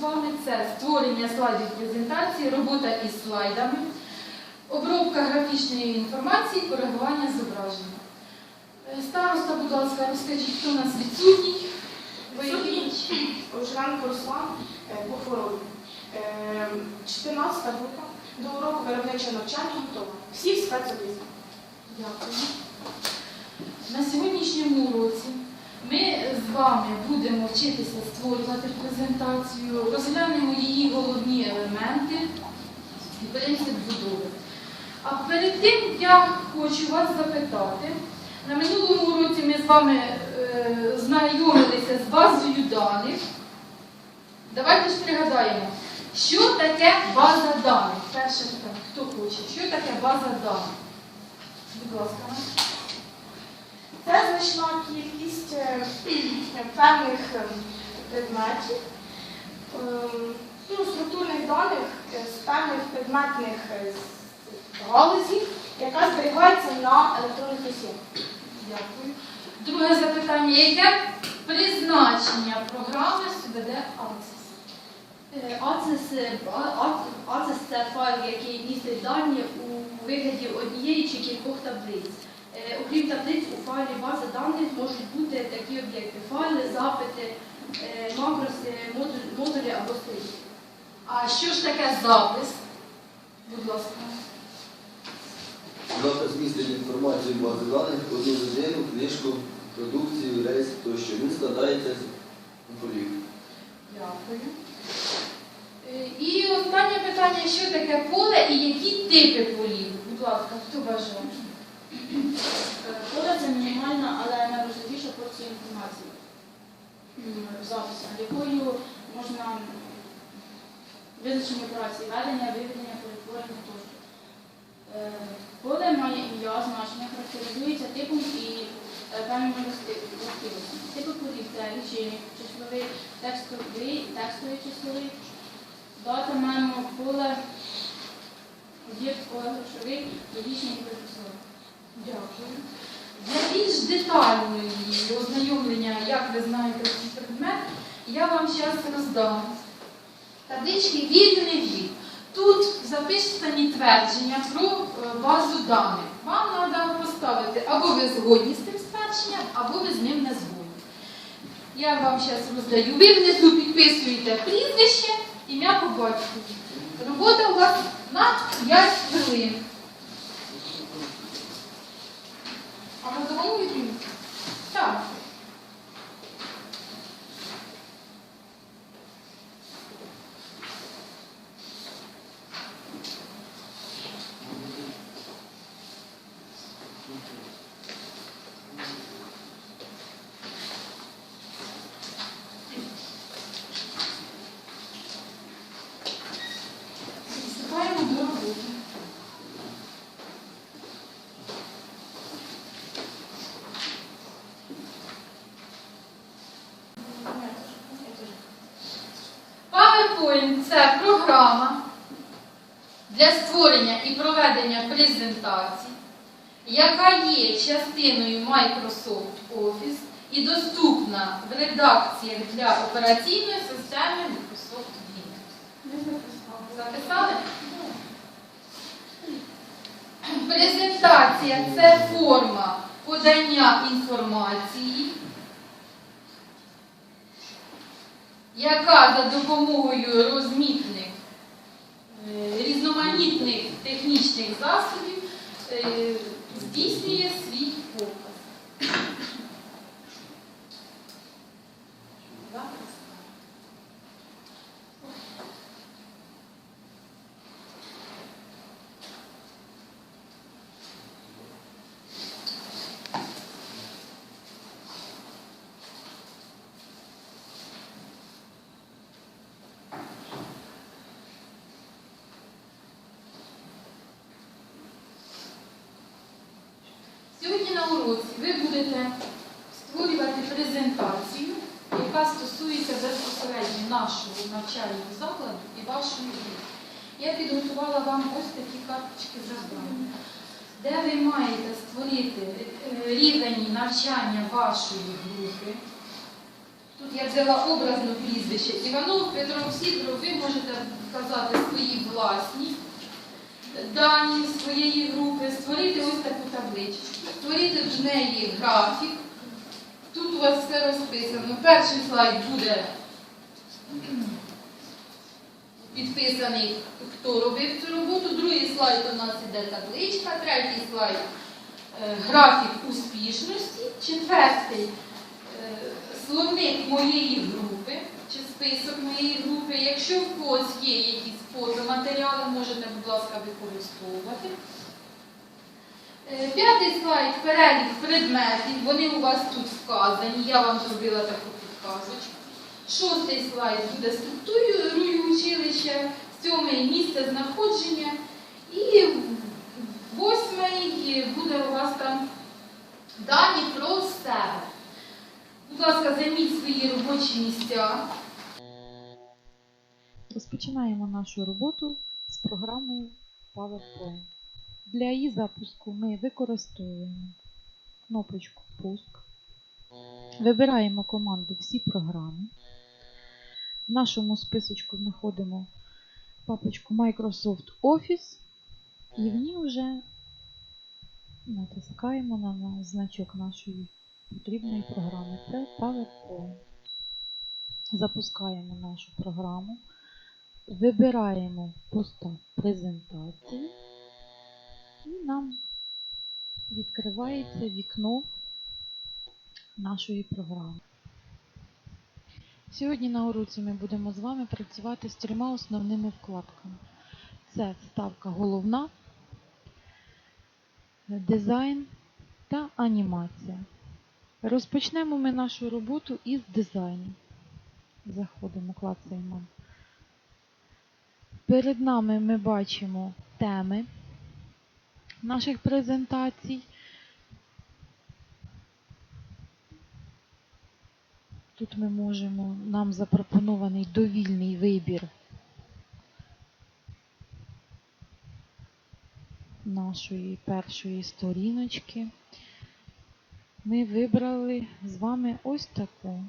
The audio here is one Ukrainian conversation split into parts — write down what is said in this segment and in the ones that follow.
вами це створення слайдів презентації, робота із слайдами, обробка графічної інформації, коригування зображення. Е, Староста, будь ласка, розкажіть, хто у нас відсутній? Відсутній Ожранко Руслан е, по хворобі. Е, 14 група до уроку виробничого навчання готова. Всі в спецобізі. Дякую. На сьогоднішньому уроці ми з вами будемо вчитися створювати презентацію, розглянемо її головні елементи і принцип будови. А перед тим я хочу вас запитати. На минулому уроці ми з вами е, знайомилися з базою даних. Давайте ж пригадаємо, що таке база даних. Перше питання, хто хоче, що таке база даних? Будь ласка. Це значна кількість е, певних е, предметів, е, ну, структурних даних е, з певних предметних е, галузів, яка зберігається на електронних носіях. Дякую. Друге запитання. Яке призначення програми СВД АЦИС? Е, ACIS, е, А- ACIS – це файл, який містить дані у вигляді однієї чи кількох таблиць. Е, Окрім таблиць, у файлі бази даних можуть бути такі об'єкти: файли, запити, е, макроси, модулі або сторінки. А що ж таке запис? Будь ласка. Запис містить інформацію бази даних, одну людину, книжку, продукцію, рейс тощо. Він складається з полів. Дякую. Е, І останнє питання, що таке поле і які типи полів? Будь ласка, хто бажає? Е, це мінімальна, але найважливіша порція інформації записі, якою можна визначені операції ведення, виведення, перетворення тощо. Поле має ім'я, значення, характеризується типом і е, певними власти- властивостями. Типи полів це лічильник, числовий, текстовий, текстовий числовий, дата мемо, поле, об'єкт поле грошовий, логічний і процесовий. Дякую. Для більш детальної ознайомлення, як ви знаєте цей предмет, я вам зараз роздам таблички вільний від. Тут записані твердження про е, базу даних. Вам треба поставити або ви згодні з тим твердженням, або ви з ним не згодні. Я вам зараз роздаю. Ви внизу підписуєте прізвище, ім'я по батькові. Робота у вас на 5 хвилин. А ми домову відмінити? Так. Приступаємо до роботи. PowerPoint – це програма для створення і проведення презентацій, яка є частиною Microsoft Office і доступна в редакціях для операційної системи Microsoft Windows. Записали? Презентація це форма подання інформації, яка за допомогою розмітних різноманітних технічних засобів е, здійснює свій показ. Запис. Уроці ви будете створювати презентацію, яка стосується безпосередньо нашого навчального закладу і вашої групи. Я підготувала вам ось такі карточки завдання, де ви маєте створити е, рівень навчання вашої групи, Тут я взяла образне прізвище. Іванов Петро Сідоров, ви можете вказати свої власні дані своєї групи, створити ось таку табличку, створити в неї графік. Тут у вас все розписано. Перший слайд буде підписаний, хто робив цю роботу. Другий слайд у нас іде табличка, третій слайд е, графік успішності, четвертий е, словник моєї групи чи список моєї групи. Якщо в когось є якісь фотоматеріали, можете, будь ласка, використовувати. Е, П'ятий слайд перелік предметів, вони у вас тут вказані, я вам зробила таку підказочку. Шостий слайд буде структурою училища, сьомий місце знаходження. І восьмий буде у вас там дані про себе. Будь ласка, займіть свої робочі місця. Розпочинаємо нашу роботу з програмою PowerPoint. Для її запуску ми використовуємо кнопочку Пуск. Вибираємо команду Всі програми. В нашому списочку знаходимо папочку Microsoft Office і в ній вже натискаємо на на значок нашої потрібної програми. Це PowerPoint. Запускаємо нашу програму. Вибираємо пуста презентацію і нам відкривається вікно нашої програми. Сьогодні на уроці ми будемо з вами працювати з трьома основними вкладками. Це вставка головна, дизайн та анімація. Розпочнемо ми нашу роботу із дизайну. Заходимо, клацаємо Перед нами ми бачимо теми наших презентацій. Тут ми можемо, нам запропонований довільний вибір нашої першої сторіночки. Ми вибрали з вами ось таку.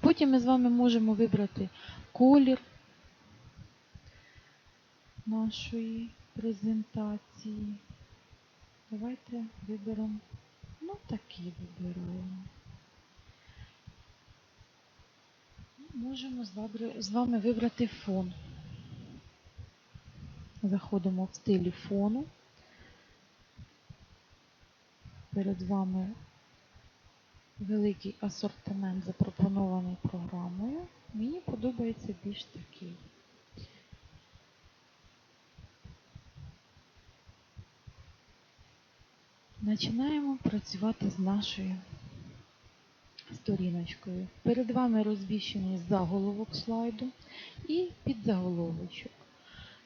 Потім ми з вами можемо вибрати колір нашої презентації. Давайте виберемо, ну такі вибираємо. Можемо з з вами вибрати фон. Заходимо в стилі фону. Перед вами великий асортимент запропонований програмою. Мені подобається більш такий. Починаємо працювати з нашою сторіночкою. Перед вами розвіщений заголовок слайду і підзаголовочок.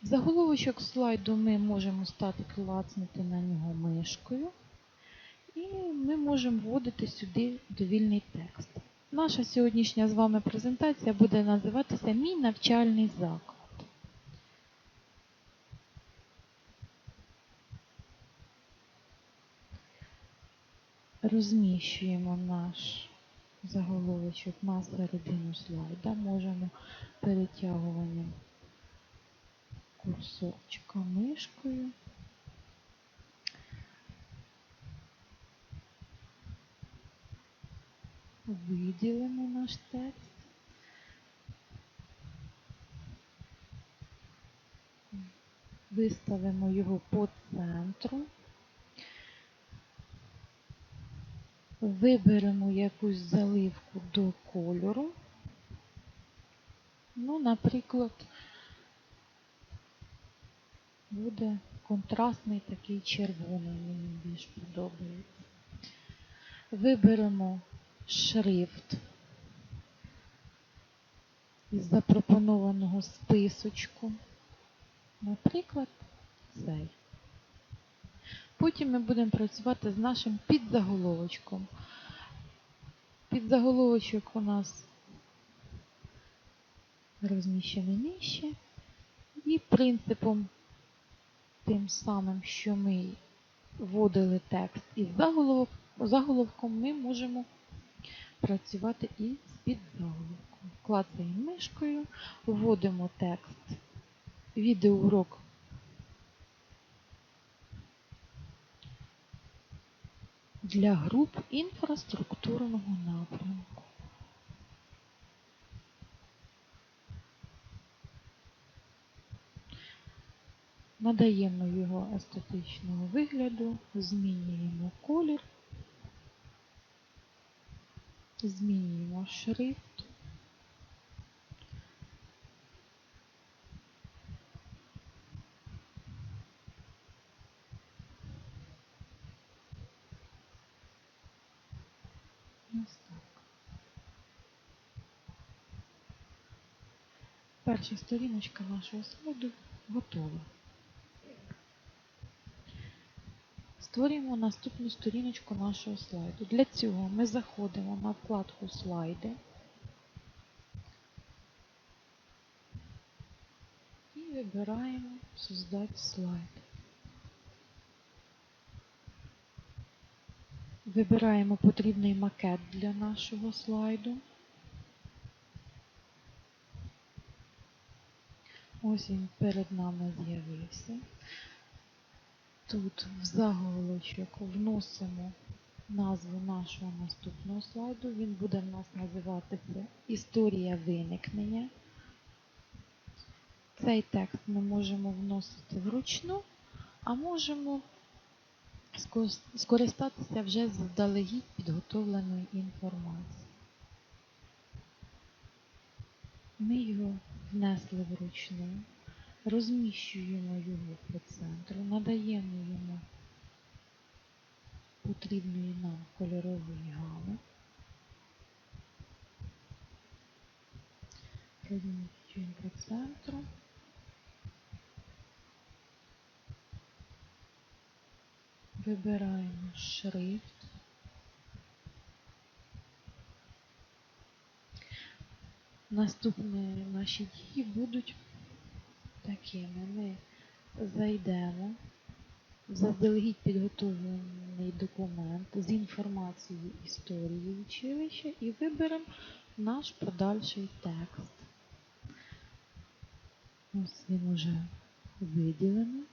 Заголовочок слайду ми можемо стати клацнути на нього мишкою, і ми можемо вводити сюди довільний текст. Наша сьогоднішня з вами презентація буде називатися Мій навчальний заклад. Розміщуємо наш заголовочок на середину слайда. Можемо перетягуванням курсорчика мишкою. Виділимо наш текст. Виставимо його по центру. Виберемо якусь заливку до кольору. Ну, наприклад, буде контрастний такий червоний, мені більш подобається. Виберемо шрифт із запропонованого списочку. Наприклад, цей. Потім ми будемо працювати з нашим підзаголовочком. Підзаголовочок у нас розміщений нижче. І принципом тим самим, що ми вводили текст із заголовок, заголовком, ми можемо працювати і з підзаголовком. Клацаємо мишкою, вводимо текст. Відеоурок для груп інфраструктурного напрямку. Надаємо його естетичного вигляду, змінюємо колір, змінюємо шрифт. Ось так. Перша сторіночка нашого слайду готова. Створюємо наступну сторіночку нашого слайду. Для цього ми заходимо на вкладку Слайди і вибираємо Создати слайд. Вибираємо потрібний макет для нашого слайду. Ось він перед нами з'явився. Тут в заголовочок вносимо назву нашого наступного слайду. Він буде в нас називатися Історія виникнення. Цей текст ми можемо вносити вручну, а можемо скористатися вже заздалегідь підготовленою інформацією. Ми його внесли вручну, розміщуємо його по центру, надаємо йому потрібної нам кольорової гами. Розміщуємо по центру. Вибираємо шрифт. Наступні наші дії будуть такими. Ми зайдемо в заздалегідь підготовлений документ з інформацією історії училища і виберемо наш подальший текст. Ось він уже виділений.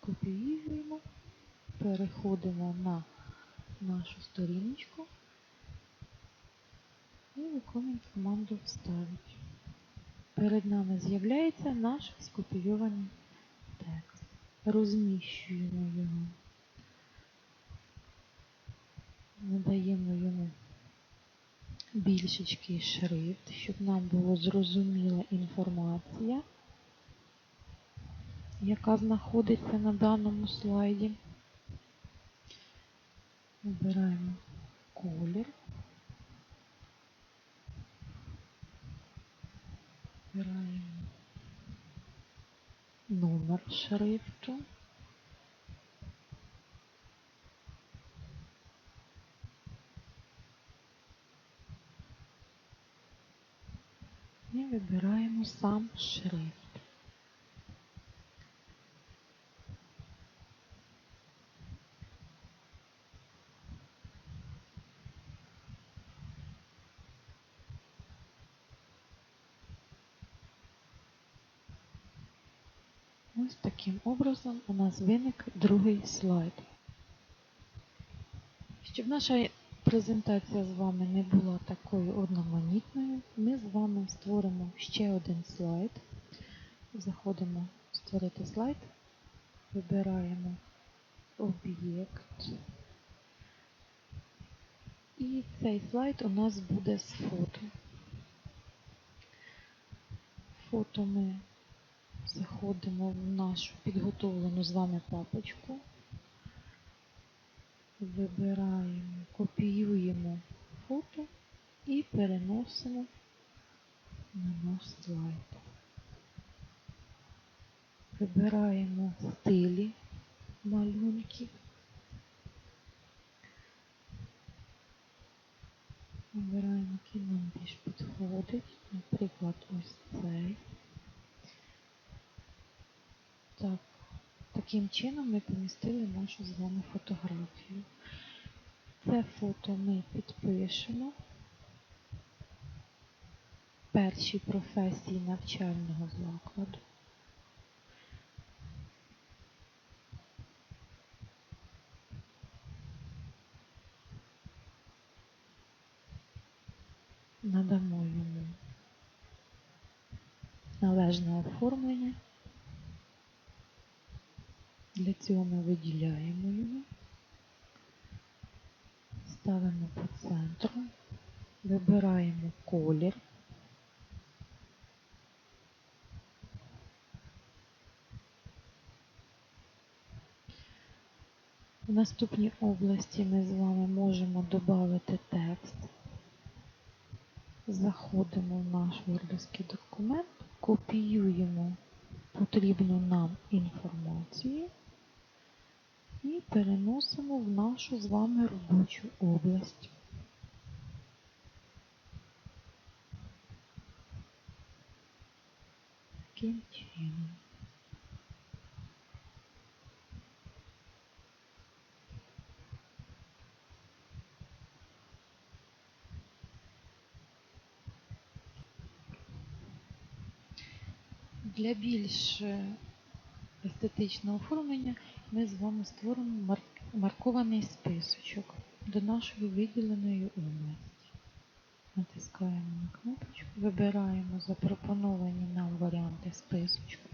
Копіюємо, переходимо на нашу сторіночку і виконуємо команду Вставити. Перед нами з'являється наш скопійований текст. Розміщуємо його. Надаємо йому більшечкий шрифт, щоб нам було зрозуміла інформація, яка знаходиться на даному слайді. Вибираємо колір. Вибираємо номер шрифту. І вибираємо сам шрифт. Ось таким образом у нас виник другий слайд. Щоб наша презентація з вами не була такою одноманітною, ми з вами створимо ще один слайд. Заходимо створити слайд, вибираємо об'єкт. І цей слайд у нас буде з фото. Фото ми заходимо в нашу підготовлену з вами папочку. Вибираємо, копіюємо фото і переносимо на наш слайд. Вибираємо стилі малюнків. Вибираємо, який нам більш підходить. Наприклад, ось цей. Так, таким чином ми помістили нашу з вами фотографію. Це фото ми підпишемо. Перші професії навчального закладу. Надамо йому належне оформлення. Для цього ми виділяємо його, ставимо по центру, вибираємо колір. В наступній області ми з вами можемо додати текст. Заходимо в наш вордовський документ, копіюємо потрібну нам інформацію і переносимо в нашу з вами робочу область. Таким чином. Для більш е, естетичного оформлення ми з вами створимо марк- маркований списочок до нашої виділеної області. Натискаємо на кнопочку, вибираємо запропоновані нам варіанти списочку.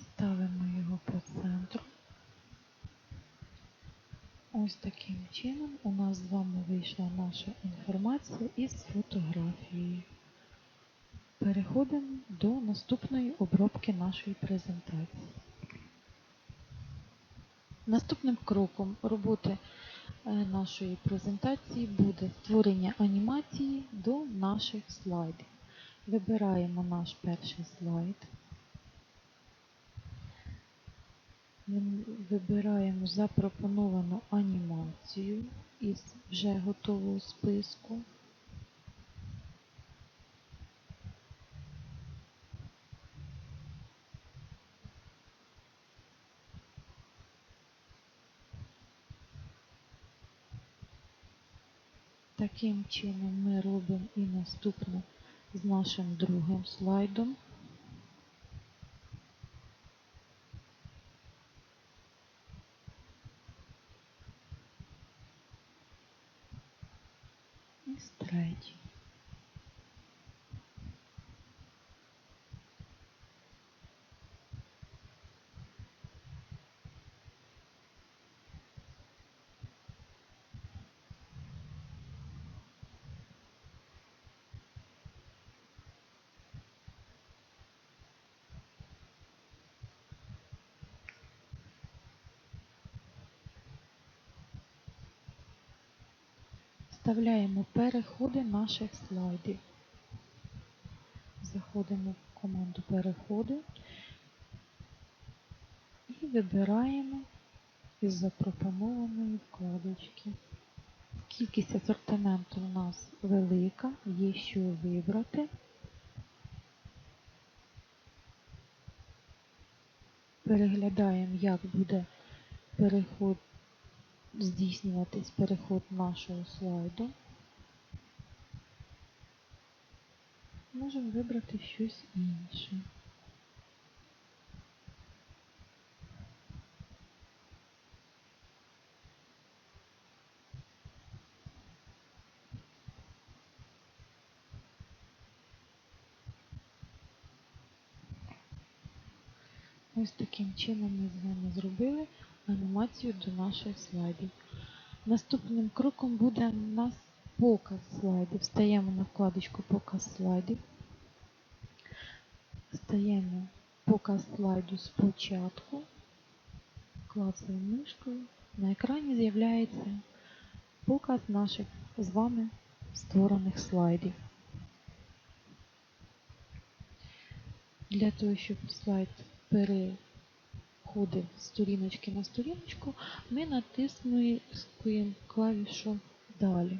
Ставимо його по центру. Ось таким чином у нас з вами вийшла наша інформація із фотографією. Переходимо до наступної обробки нашої презентації. Наступним кроком роботи е, нашої презентації буде створення анімації до наших слайдів. Вибираємо наш перший слайд. Ми Вибираємо запропоновану анімацію із вже готового списку. Таким чином ми робимо і наступне з нашим другим слайдом. І з третім. Вставляємо переходи наших слайдів. Заходимо в команду переходи і вибираємо із запропонованої вкладочки. Кількість асортименту у нас велика, є що вибрати. Переглядаємо, як буде переход здійснюватись переход нашого слайду. Можемо вибрати щось інше. Ось таким чином ми з вами зробили анімацію до наших слайдів. Наступним кроком буде у нас показ слайдів. Стаємо на вкладочку Показ слайдів. Стаємо показ слайду спочатку. Клацаємо мишкою. На екрані з'являється показ наших з вами створених слайдів. Для того, щоб слайд переходив з сторіночки на сторіночку, ми натиснуємо клавішу Далі.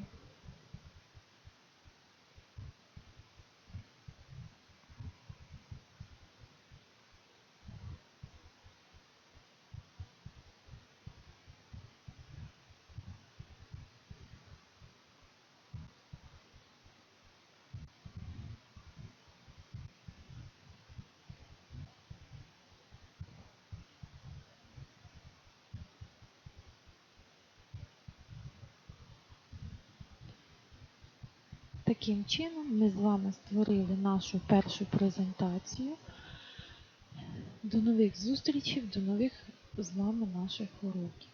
Таким чином ми з вами створили нашу першу презентацію. До нових зустрічей, до нових з вами наших уроків.